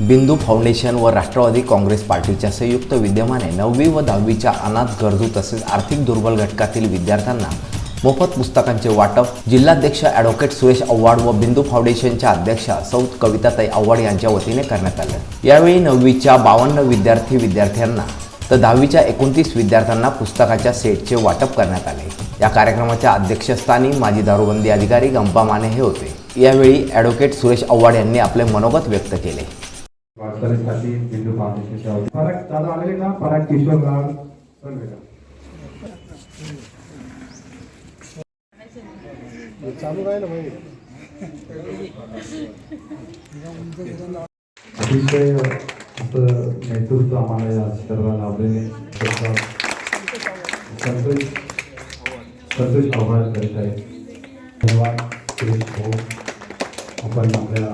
बिंदू फाउंडेशन व राष्ट्रवादी काँग्रेस पार्टीच्या संयुक्त विद्यमाने नववी व दहावीच्या अनाथ गरजू तसेच आर्थिक दुर्बल घटकातील विद्यार्थ्यांना मोफत पुस्तकांचे वाटप. जिल्हाध्यक्ष ॲडव्होकेट सुरेश आव्हाड व बिंदू फाउंडेशनच्या अध्यक्षा सौ कविताताई आव्हाड यांच्या वतीने करण्यात आलं. यावेळी नववीच्या बावन्न विद्यार्थी विद्यार्थ्यांना तर दहावीच्या एकोणतीस विद्यार्थ्यांना पुस्तकाच्या सेटचे वाटप करण्यात आले. या कार्यक्रमाच्या अध्यक्षस्थानी माजी दारूबंदी अधिकारी गंपा माने हे होते. यावेळी ॲडव्होकेट सुरेश आव्हाड यांनी आपले मनोगत व्यक्त केले. वाटचालीसाठी बिंदू फाउंडेशनच्या पराग दादा आलेले का? पराग किशोर राव चालू राहिलं भाई. अतिशय असं नेतृत्व आम्हाला या सर्व लाभलेले संतोष संतोष आव्हान करीत आहे. धन्यवाद सुरेश भाऊ आपण आपल्याला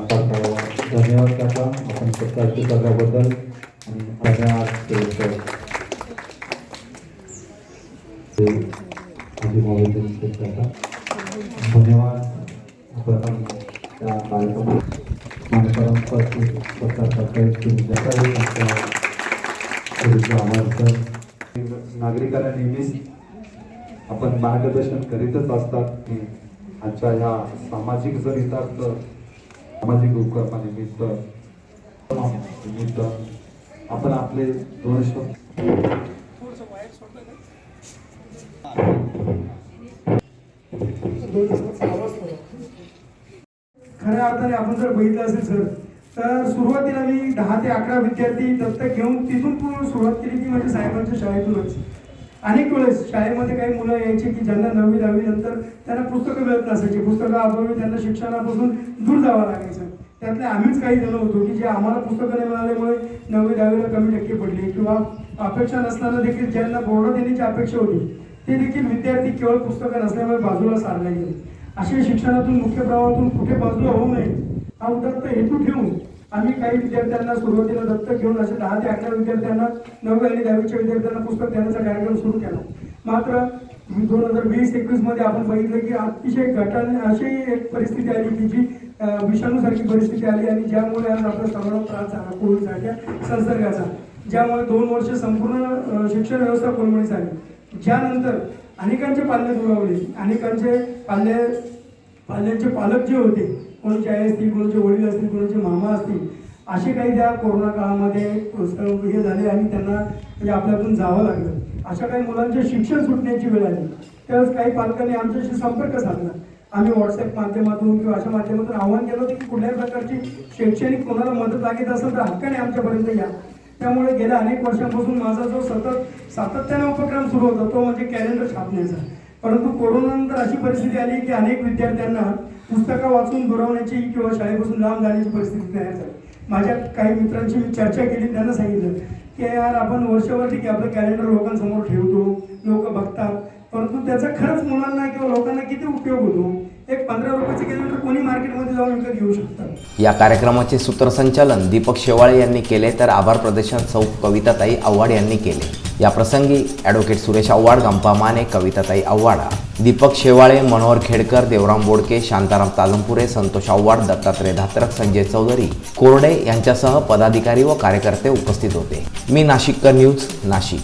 धन्यवाद काका आपण सत्ताची करण्याबद्दल आणि धन्यवाद ते धन्यवाद. आपण त्या कार्यक्रमात मान्यवरांपासून स्वतः सरकारची जगावी नागरिकांना नेहमीच आपण मार्गदर्शन करीतच असतात की आजच्या ह्या सामाजिक जरितार्थ सामाजिक उपक्रमानिमित्त निमित्त आपण आपले दोन खऱ्या अर्थाने आपण जर बघितलं असेल सर तर सुरुवातीला मी दहा ते अकरा विद्यार्थी दत्तक घेऊन तिथून पूर्ण सुरुवात केली ती माझ्या साहेबांच्या शाळेतूनच. अनेक वेळेस शाळेमध्ये काही मुलं यायची की ज्यांना नववी दहावी नंतर त्यांना पुस्तकं मिळत नसायची. पुस्तकं अभावी त्यांना शिक्षणापासून दूर जावं लागायचं. त्यातले आम्हीच काही जण होतो की जे आम्हाला पुस्तकं नाही मिळाल्यामुळे नववी दहावीला कमी टक्के पडले किंवा अपेक्षा नसताना देखील ज्यांना बोर्ड देण्याची अपेक्षा होती ते देखील विद्यार्थी केवळ पुस्तकं नसल्यामुळे बाजूला सारले गेले. असे शिक्षणातून मुख्य प्रवाहातून कुठे बाजूला होऊ नये हा उदात्त हेतू ठेवून आम्ही काही विद्यार्थ्यांना सुरुवातीला दत्तक घेऊन असे दहा ते अकरा विद्यार्थ्यांना नववी आणि दहावीच्या विद्यार्थ्यांना पुस्तक देण्याचा कार्यक्रम सुरू केला. मात्र दोन हजार वीस एकवीसमध्ये आपण बघितलं की अतिशय घटन अशी एक परिस्थिती आली की जी विषाणूसारखी परिस्थिती आली आणि ज्यामुळे आज आपल्या सर्वांना त्रास झाला कोविड संसर्गाचा. ज्यामुळे दोन वर्ष संपूर्ण शिक्षण व्यवस्था कोलमडीस झाली ज्यानंतर अनेकांचे पाल्य दुरावले अनेकांचे पाल्य पाल्यांचे पालक जे होते कोणाचे आई असतील कोणाचे वडील असतील कोणाचे मामा असतील असे काही त्या कोरोना काळामध्ये हे झाले आणि त्यांना म्हणजे आपल्यातून जावं लागलं. अशा काही मुलांचे शिक्षण सुटण्याची वेळ आली. त्यावेळेस काही पालकांनी आमच्याशी संपर्क साधला. आम्ही व्हॉट्सअप माध्यमातून किंवा अशा माध्यमातून आव्हान केलं होतं की कुठल्याही प्रकारची शैक्षणिक कोणाला मदत लागत असेल तर हक्काने आमच्यापर्यंत या. त्यामुळे गेल्या अनेक वर्षांपासून माझा जो सतत सातत्याने उपक्रम सुरू होता तो म्हणजे कॅलेंडर छापण्याचा. परंतु कोरोनानंतर अशी परिस्थिती आली की अनेक विद्यार्थ्यांना पुस्तकं वाचून दुरावण्याची किंवा शाळेपासून लांब जाण्याची परिस्थिती तयार झाली. माझ्या काही मित्रांशी मी चर्चा केली त्यांना सांगितलं की यार आपण वर्षभर ठीक आहे आपलं कॅलेंडर लोकांसमोर ठेवतो लोक बघतात परंतु त्याचा खरंच मुलांना किंवा लोकांना किती उपयोग होतो? एक पंधरा रुपयाचे कॅलेंडर कोणी मार्केटमध्ये जाऊन विकत घेऊ शकतात या कार्यक्रमाचे सूत्रसंचालन दीपक शेवाळे यांनी केले तर आभार प्रदर्शन सौ कविताताई आव्हाड यांनी केले. या प्रसंगी ॲडव्होकेट सुरेश आव्हाड गंपा माने कविताताई आव्हाडा दीपक शेवाळे मनोहर खेडकर देवराम बोडके शांताराम तालमपुरे संतोष आव्हाड दत्तात्रय धात्रक संजय चौधरी कोरडे यांच्यासह पदाधिकारी व कार्यकर्ते उपस्थित होते. मी नाशिककर न्यूज नाशिक.